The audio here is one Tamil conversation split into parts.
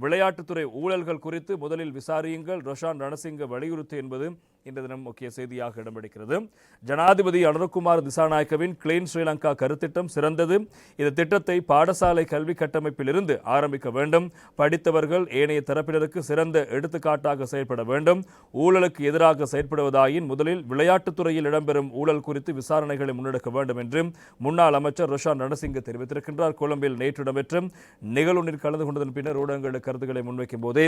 விளையாட்டுத்துறை ஊழல்கள் குறித்து முதலில் விசாரியுங்கள். ரொஷான் ரணசிங்க வலியுறுத்து என்பது இன்று தினம் முக்கிய செய்தியாக இடம்பிடிக்கிறது ஜனாதிபதி அனுரகுமார் திசாநாயக்கவின் கிளீன் ஸ்ரீலங்கா கருத்திட்டம் சிறந்தது. இந்த திட்டத்தை பாடசாலை கல்வி கட்டமைப்பிலிருந்து ஆரம்பிக்க வேண்டும். படித்தவர்கள் ஏனைய தரப்பினருக்கு சிறந்த எடுத்துக்காட்டாக செயல்பட வேண்டும். ஊழலுக்கு எதிராக செயற்படுவதாயின் முதலில் விளையாட்டுத்துறையில் இடம்பெறும் ஊழல் குறித்து விசாரணைகளை முன்னெடுக்க வேண்டும் என்று முன்னாள் அமைச்சர் ருஷான் ரணசிங்க தெரிவித்திருக்கின்றார். கொழும்பில் நேற்று இடம்பெற்ற நிகழ்வுகளில் கலந்து கொண்டதன் பின்னர் ஊடகங்களுக்கு கருத்துக்களை முன்வைக்கும் போதே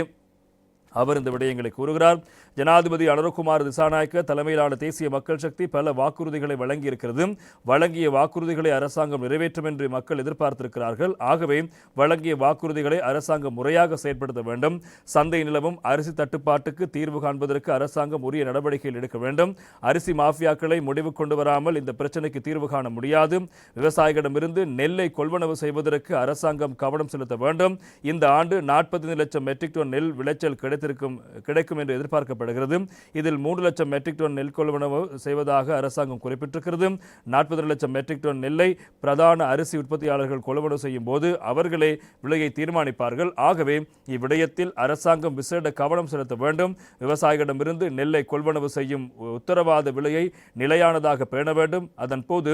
அவர் இந்த விடயங்களை கூறுகிறார். ஜனாதிபதி அனுரகுமார் திசாநாயக்க தலைமையிலான தேசிய மக்கள் சக்தி பல வாக்குறுதிகளை வழங்கியிருக்கிறது. வழங்கிய வாக்குறுதிகளை அரசாங்கம் நிறைவேற்றும் என்று மக்கள் எதிர்பார்த்திருக்கிறார்கள். ஆகவே வழங்கிய வாக்குறுதிகளை அரசாங்கம் முறையாக செயற்படுத்த வேண்டும். சந்தை நிலவும் அரிசி தட்டுப்பாட்டுக்கு தீர்வு காண்பதற்கு அரசாங்கம் உரிய நடவடிக்கைகள் எடுக்க வேண்டும். அரிசி மாஃபியாக்களை முடிவு கொண்டு வராமல் இந்த பிரச்சனைக்கு தீர்வு காண முடியாது. விவசாயிகளிடமிருந்து நெல்லை கொள்வனவு செய்வதற்கு அரசாங்கம் கவனம் செலுத்த வேண்டும். இந்த ஆண்டு நாற்பத்தி லட்சம் மெட்ரிக் டன் நெல் விளைச்சல் கிடைத்திருக்கும் கிடைக்கும் என்று எதிர்பார்க்கப்படுகிறது. இதில் மூன்று லட்சம் மெட்ரிக் டன் நெல் கொள்வனவு செய்வதாக அரசாங்கம் குறிப்பிட்டிருக்கிறது. நாற்பது லட்சம் மெட்ரிக் டன் நெல்லை பிரதான அரிசி உற்பத்தியாளர்கள் கொள்வனவு செய்யும் போது அவர்களே விலையை தீர்மானிப்பார்கள். ஆகவே இவ்விடயத்தில் அரசாங்கம் விசேட கவனம் செலுத்த வேண்டும். விவசாயிகளிடமிருந்து நெல்லை கொள்வனவு செய்யும் உத்தரவாத விலையை நிலையானதாக பேண வேண்டும். அதன் போது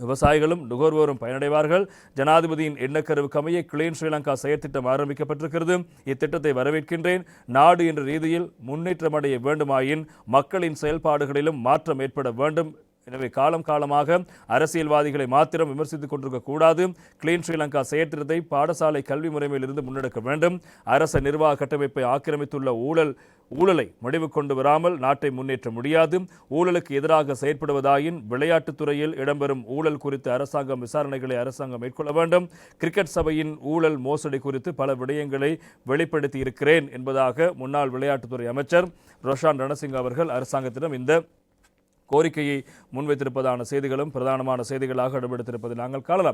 விவசாயிகளும் நுகர்வோரும் பயனடைவார்கள். ஜனாதிபதியின் எண்ணக்கருவுக்கு அமைய கிளீன் ஸ்ரீலங்கா செயற்திட்டம் ஆரம்பிக்கப்பட்டிருக்கிறது. இத்திட்டத்தை வரவேற்கின்றேன். நாடு என்ற ரீதியில் முன்னேற்றமடைய வேண்டுமாயின் மக்களின் செயல்பாடுகளிலும் மாற்றம் ஏற்பட வேண்டும். எனவே காலம் காலமாக அரசியல்வாதிகளை மாத்திரம் விமர்சித்துக் கொண்டிருக்க கூடாது. கிளீன் ஸ்ரீலங்கா செயற்றிட்டத்தை பாடசாலை கல்வி முறைமையிலிருந்து முன்னெடுக்க வேண்டும். அரச நிர்வாக கட்டமைப்பை ஆக்கிரமித்துள்ள ஊழல் ஊழலை முடிவு கொண்டு வராமல் நாட்டை முன்னேற்ற முடியாது. ஊழலுக்கு எதிராக செயற்படுவதாயின் விளையாட்டுத்துறையில் இடம்பெறும் ஊழல் குறித்து அரசாங்கம் விசாரணைகளை அரசாங்கம் மேற்கொள்ள வேண்டும். கிரிக்கெட் சபையின் ஊழல் மோசடி குறித்து பல விடயங்களை வெளிப்படுத்தி இருக்கிறேன் என்பதாக முன்னாள் விளையாட்டுத்துறை அமைச்சர் ரோஷான் ரணசிங் அவர்கள் அரசாங்கத்திடம் இந்த கோரிக்கையை முன்வைத்திருப்பதான செய்திகளும் பிரதானமான செய்திகளாக இடம்பெடுத்திருப்பதை நாங்கள் காணலாம்.